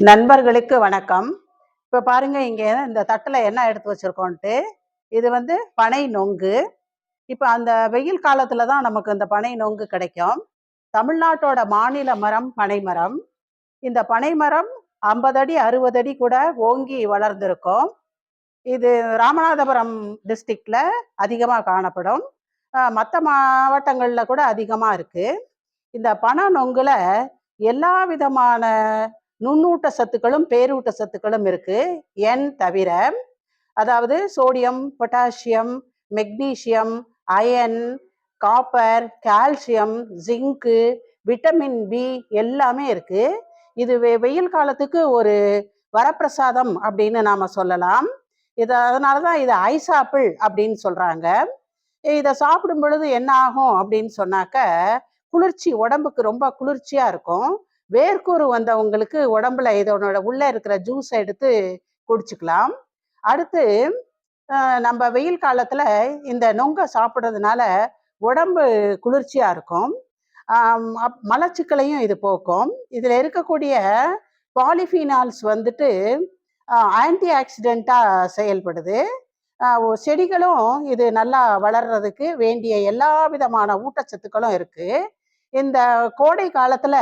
நண்பர்களுக்கு வணக்கம். இப்போ பாருங்க இங்க இந்த தட்டுல என்ன எடுத்து வச்சிருக்கோன்ட்டு இது வந்து பனை நொங்கு. இப்போ அந்த வெயில் காலத்துல தான் நமக்கு இந்த பனை நொங்கு கிடைக்கும். தமிழ்நாட்டோட மாநில மரம் பனை மரம். இந்த பனை மரம் ஐம்பது அடி அறுபது அடி கூட ஓங்கி வளர்ந்திருக்கும். இது ராமநாதபுரம் டிஸ்ட்ரிக்ட்ல அதிகமாக காணப்படும். மற்ற மாவட்டங்களில் கூட அதிகமாக இருக்கு. இந்த பனை நொங்குல எல்லா விதமான நுண்ணூட்ட சத்துக்களும் பேரூட்ட சத்துக்களும் இருக்கு. என் தவிர அதாவது sodium potassium magnesium iron copper calcium zinc vitamin B எல்லாமே இருக்கு. இது வெயில் காலத்துக்கு ஒரு வரப்பிரசாதம் அப்படின்னு நாம சொல்லலாம். இது அதனால தான் இது ஐஸ் ஆப்பிள் அப்படின்னு சொல்றாங்க. இதை சாப்பிடும் பொழுது என்ன ஆகும் அப்படின்னு சொன்னாக்க குளிர்ச்சி உடம்புக்கு ரொம்ப குளிர்ச்சியா இருக்கும். வேர்க்கூறு வந்தவங்களுக்கு உடம்புல இதனோட உள்ள இருக்கிற ஜூஸ் எடுத்து குடிச்சுக்கலாம். அடுத்து நம்ம வெயில் காலத்துல இந்த நொங்கை சாப்பிட்றதுனால உடம்பு குளிர்ச்சியா இருக்கும். மலச்சிக்கலையும் இது போக்கும். இதில் இருக்கக்கூடிய பாலிஃபீனால்ஸ் வந்துட்டு ஆன்டி ஆக்சிடெண்ட்டாக செயல்படுது. செடிகளும் இது நல்லா வளர்றதுக்கு வேண்டிய எல்லா விதமான ஊட்டச்சத்துக்களும் இருக்குது இந்த கோடை காலத்தில்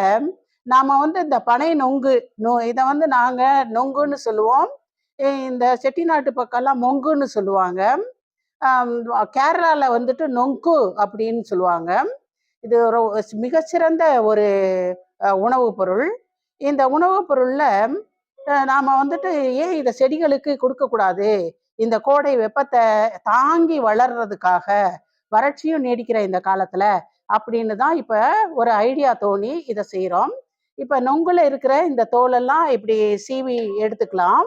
நாம வந்து இந்த பனை நொங்கு நொ இதை வந்து நாங்க நொங்குன்னு சொல்லுவோம். இந்த செட்டிநாட்டு பக்கம்லாம் மொங்குன்னு சொல்லுவாங்க. கேரளாவில் வந்துட்டு நொங்கு அப்படின்னு சொல்லுவாங்க. இது ஒரு மிகச்சிறந்த ஒரு உணவுப் பொருள். இந்த உணவுப் பொருளில் நாம் வந்துட்டு ஏன் இதை செடிகளுக்கு கொடுக்கக்கூடாது இந்த கோடை வெப்பத்தை தாங்கி வளர்றதுக்காக வறட்சியும் நீடிக்கிற இந்த காலத்தில் அப்படின்னு தான் இப்போ ஒரு ஐடியா தோணி இதை செய்கிறோம் இப்போ நொங்குல இருக்கிற இந்த தோலெல்லாம் இப்படி சீவி எடுத்துக்கலாம்.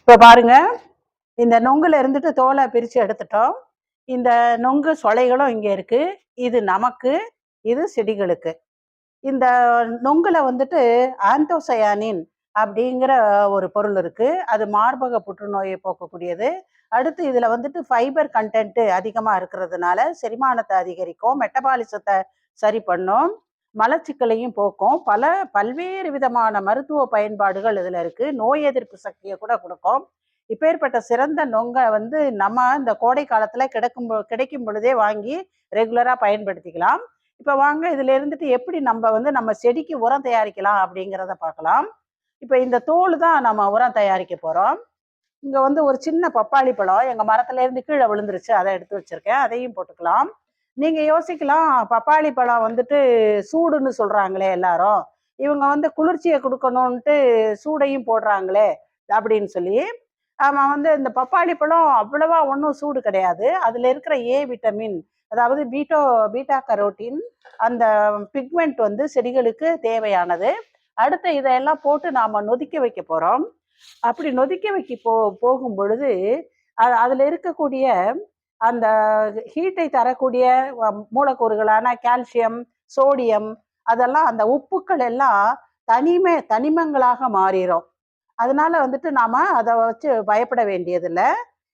இப்போ பாருங்க இந்த நொங்குல இருந்துட்டு தோலை பிரித்து எடுத்துட்டோம். இந்த நொங்கு சொலைகளும் இங்கே இருக்கு. இது நமக்கு இது செடிகளுக்கு. இந்த நொங்குல வந்துட்டு ஆந்தோசயானின் அப்படிங்கிற ஒரு பொருள் இருக்கு. அது மார்பக புற்றுநோயை போக்கக்கூடியது. அடுத்து இதுல வந்துட்டு ஃபைபர் கண்டென்ட் அதிகமா இருக்கிறதுனால செரிமானத்தை அதிகரிக்கும் மெட்டபாலிசத்தை சரி பண்ணும். மலச்சிக்கலையும் போக்கும். பல பல்வேறு விதமான மருத்துவ பயன்பாடுகள் இதில் இருக்குது நோய் எதிர்ப்பு சக்தியை கூட கொடுக்கும். இப்பேற்பட்ட சிறந்த நொங்கை வந்து நம்ம இந்த கோடை காலத்தில் கிடைக்கும் கிடைக்கும் பொழுதே வாங்கி ரெகுலராக பயன்படுத்திக்கலாம். இப்போ வாங்க இதில் இருந்துட்டு எப்படி நம்ம வந்து நம்ம செடிக்கு உரம் தயாரிக்கலாம் அப்படிங்கிறத பார்க்கலாம். இப்போ இந்த தோல் தான் நம்ம உரம் தயாரிக்க போகிறோம் இங்கே வந்து ஒரு சின்ன பப்பாளி பழம் எங்கள் மரத்துலேருந்து கீழே விழுந்துருச்சு அதை எடுத்து வச்சுருக்கேன். அதையும் போட்டுக்கலாம். நீங்க யோசிக்கலாம் பப்பாளி பழம் வந்துட்டு சூடுன்னு சொல்றாங்களே எல்லாரும். இவங்க வந்து குளிர்ச்சியை கொடுக்கணும்ன்ட்டு சூடையும் போடுறாங்களே அப்படின்னு சொல்லி அவன் வந்து இந்த பப்பாளி பழம் அவ்வளவா ஒன்றும் சூடு கிடையாது. அதுல இருக்கிற ஏ விட்டமின் அதாவது பீட்டோ பீட்டா கரோட்டின் அந்த பிக்மெண்ட் வந்து செடிகளுக்கு தேவையானது. அடுத்து இதையெல்லாம் போட்டு நாம நொதிக்க வைக்க போறோம். அப்படி நொதிக்க வைக்க போ போகும் பொழுது அதுல இருக்கக்கூடிய அந்த ஹீட்டை தரக்கூடிய மூலக்கூறுகளான கால்சியம் சோடியம் அதெல்லாம் அந்த உப்புக்கள் எல்லாம் தனிமை தனிமங்களாக மாறிடும் அதனால வந்துட்டு நாம அதை வச்சு பயப்பட வேண்டியதில்லை.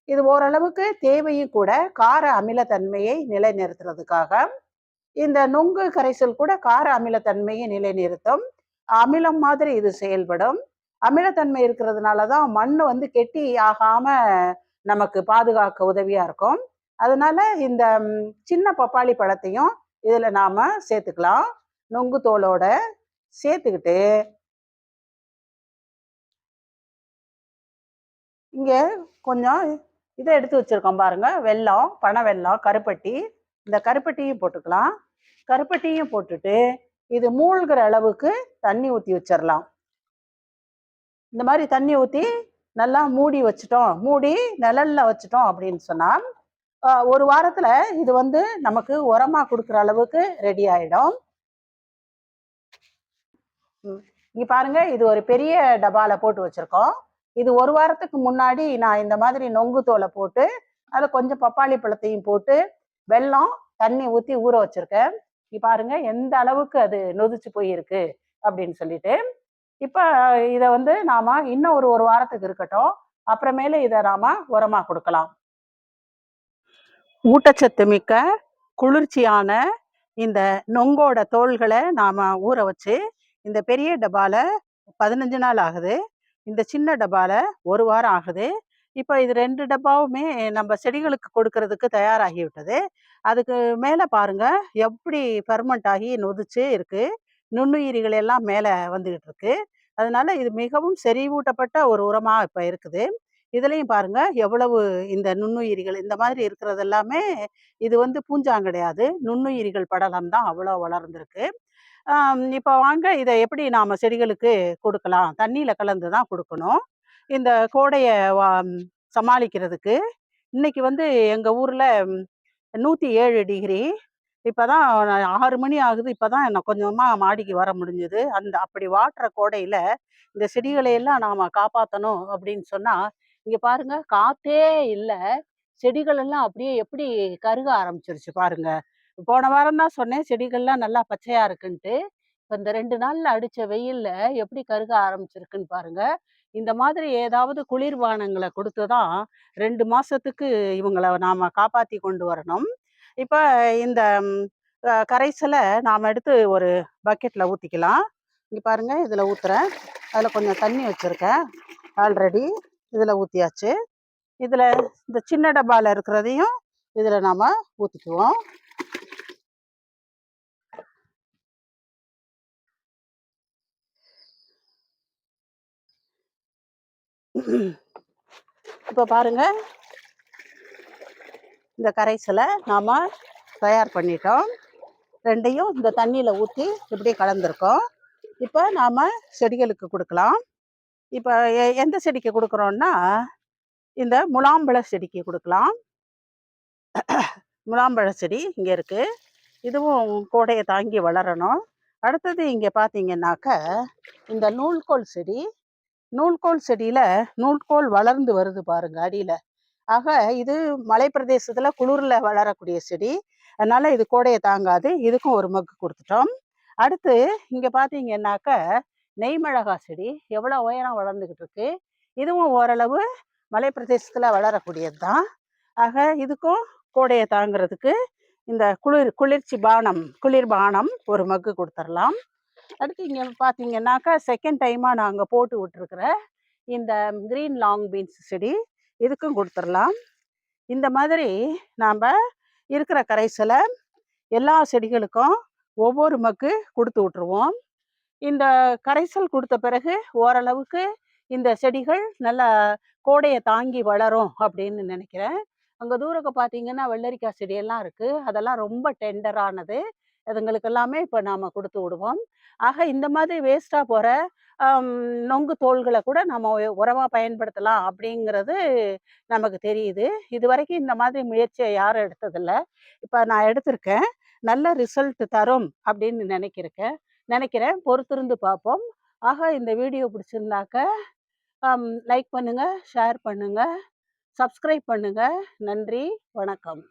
இது ஓரளவுக்கு தேவையும் கூட கார அமிலத்தன்மையை நிலைநிறுத்துறதுக்காக. இந்த நொங்கு கரைசல் கூட கார அமிலத்தன்மையை நிலைநிறுத்தும். அமிலம் மாதிரி இது செயல்படும். அமிலத்தன்மை இருக்கிறதுனால தான் மண் வந்து கெட்டி ஆகாம நமக்கு பாதுகாக்க உதவியா இருக்கும். அதனால இந்த சின்ன பப்பாளி பழத்தையும் இதில் நாம் சேர்த்துக்கலாம். நொங்கு தோலோட சேர்த்துக்கிட்டு இங்கே கொஞ்சம் இதை எடுத்து வச்சிருக்கோம் பாருங்கள் வெல்லம் பனை வெல்லம் கருப்பட்டி. இந்த கருப்பட்டியும் போட்டுக்கலாம். கருப்பட்டியும் போட்டுட்டு இது மூழ்கிற அளவுக்கு தண்ணி ஊற்றி வச்சிடலாம் இந்த மாதிரி தண்ணி ஊற்றி நல்லா மூடி வச்சுட்டோம். மூடி நிழல்ல வச்சுட்டோம் அப்படின்னு சொன்னால் ஒரு வாரத்துல இது வந்து நமக்கு உரமா கொடுக்குற அளவுக்கு ரெடி ஆயிடும். இங்க பாருங்க இது ஒரு பெரிய டபால போட்டு வச்சிருக்கோம். இது ஒரு வாரத்துக்கு முன்னாடி நான் இந்த மாதிரி நொங்கு தோலை போட்டு அதில் கொஞ்சம் பப்பாளி பழத்தையும் போட்டு வெல்லம் தண்ணி ஊற்றி ஊற வச்சிருக்கேன். இங்க பாருங்க எந்த அளவுக்கு அது நொதிச்சு போயிருக்கு அப்படின்னு சொல்லிட்டு. இப்போ இதை வந்து நாம இன்னும் ஒரு ஒரு வாரத்துக்கு இருக்கட்டும். அப்புறமேல இதை நாம உரமாக கொடுக்கலாம். ஊட்டச்சத்து மிக்க குளிர்ச்சியான இந்த நொங்கோட தோள்களை நாம் ஊற வச்சு இந்த பெரிய டப்பாவில் பதினஞ்சு நாள் ஆகுது. இந்த சின்ன டப்பாவில் ஒரு வாரம் ஆகுது. இப்போ இது ரெண்டு டப்பாவுமே நம்ம செடிகளுக்கு கொடுக்கறதுக்கு தயாராகிவிட்டது அதுக்கு மேலே பாருங்க எப்படி ஃபெர்மெண்ட் ஆகி நொதிச்சு இருக்கு. நுண்ணுயிரிகள் எல்லாம் மேலே வந்துகிட்டு இருக்கு. அதனால இது மிகவும் செறிவூட்டப்பட்ட ஒரு உரமாக இப்போ இருக்குது. இதுலையும் பாருங்க எவ்வளவு இந்த நுண்ணுயிரிகள் இந்த மாதிரி இருக்கிறது எல்லாமே இது வந்து பூஞ்சாங் கிடையாது. நுண்ணுயிரிகள் படலம் தான் அவ்வளோ வளர்ந்துருக்கு. இப்போ வாங்க இதை எப்படி நாம் செடிகளுக்கு கொடுக்கலாம்? தண்ணியில் கலந்து தான் கொடுக்கணும். இந்த கோடையை சமாளிக்கிறதுக்கு இன்னைக்கு வந்து எங்கள் ஊரில் நூற்றி ஏழு டிகிரி. இப்போ தான் ஆறு மணி ஆகுது. இப்போ தான் நான் கொஞ்சமாக மாடிக்கு வர முடிஞ்சது. அந்த அப்படி வாட்டுற கோடையில் இந்த செடிகளை எல்லாம் காப்பாற்றணும் அப்படின்னு சொன்னால் இங்க பாருங்க காத்தே இல்ல. செடிகள் எல்லாம் அப்படியே எப்படி கருக ஆரம்பிச்சிருச்சு பாருங்க. போன வாரம் தான் சொன்னேன் செடிகள்லாம் நல்லா பச்சையா இருக்குன்ட்டு. இப்போ இந்த ரெண்டு நாள்ல அடிச்ச வெயில்ல எப்படி கருக ஆரம்பிச்சிருக்குன்னு பாருங்க. இந்த மாதிரி ஏதாவது குளிர்பானங்களை கொடுத்து தான் ரெண்டு மாசத்துக்கு இவங்களை நாம காப்பாத்தி கொண்டு வரணும். இப்போ இந்த கரைசலை நாம் எடுத்து ஒரு பக்கெட்டில் ஊற்றிக்கலாம் இங்கே பாருங்கள் இதில் ஊற்றுறேன் அதில் கொஞ்சம் தண்ணி வச்சுருக்கேன். ஆல்ரெடி இதில் ஊற்றியாச்சு இதில் இந்த சின்ன டப்பாவில் இருக்கிறதையும் இதில் நாம் ஊற்றிக்குவோம் இப்போ பாருங்க. இந்த கரைசலை நாம் தயார் பண்ணிட்டோம். ரெண்டையும் இந்த தண்ணியில் ஊற்றி இப்படியே கலந்துருக்கோம். இப்போ நாம் செடிகளுக்கு கொடுக்கலாம். இப்போ எந்த செடிக்கு கொடுக்குறோன்னா இந்த முலாம்பழ செடிக்கு கொடுக்கலாம். முலாம்பழ செடி இங்கே இருக்குது இதுவும் கோடையை தாங்கி வளரணும். அடுத்தது இங்கே பார்த்தீங்கன்னாக்க இந்த நூல்கோல் செடி. நூல்கோல் செடியில் நூல்கோல் வளர்ந்து வருது பாருங்க அடியில். ஆக இது மலை பிரதேசத்தில் குளிரில் வளரக்கூடிய செடி. அதனால் இது கோடையை தாங்காது. இதுக்கும் ஒரு மக்கு கொடுத்துட்டோம். அடுத்து இங்கே பார்த்தீங்கன்னாக்க நெய்மிளகா செடி எவ்வளோ உயரம் வளர்ந்துக்கிட்டு இருக்கு இதுவும் ஓரளவு மலை பிரதேசத்தில் வளரக்கூடியது தான் ஆக இதுக்கும் கோடையை தாங்கிறதுக்கு இந்த குளிர் குளிர்ச்சி பானம் குளிர் பானம் ஒரு மக்கு கொடுத்துடலாம் அடுத்து இங்கே பார்த்தீங்கன்னாக்கா செகண்ட் டைமாக நாங்கள் போட்டு விட்டுருக்குற இந்த க்ரீன் லாங் பீன்ஸ் செடி இதுக்கும் கொடுத்துடலாம் இந்த மாதிரி நாம் இருக்கிற கரைசலை எல்லா செடிகளுக்கும் ஒவ்வொரு மக்கு கொடுத்து விட்ருவோம் இந்த கரைசல் கொடுத்த பிறகு ஓரளவுக்கு இந்த செடிகள் நல்லா கோடையை தாங்கி வளரும் அப்படின்னு நினைக்கிறேன். அங்கே தூரக்க பார்த்தீங்கன்னா வெள்ளரிக்காய் செடியெல்லாம் இருக்குது அதெல்லாம் ரொம்ப டெண்டரானது அதுங்களுக்கு எல்லாமே இப்போ நாம் கொடுத்து விடுவோம். ஆக இந்த மாதிரி வேஸ்ட்டாக போகிற நொங்கு தோள்களை கூட நம்ம உரமாக பயன்படுத்தலாம் அப்படிங்கிறது நமக்கு தெரியுது. இது வரைக்கும் இந்த மாதிரி முயற்சியை யாரும் எடுத்ததில்லை. இப்போ நான் எடுத்திருக்கேன். நல்ல ரிசல்ட் தரும் அப்படின்னு நினைக்கிறேன். நினைக்கிறேன். பொறுத்திருந்து பார்ப்போம். ஆக இந்த வீடியோ பிடிச்சிருந்தாக்க லைக் பண்ணுங்கள் ஷேர் பண்ணுங்கள் சப்ஸ்கிரைப் பண்ணுங்கள் நன்றி வணக்கம்.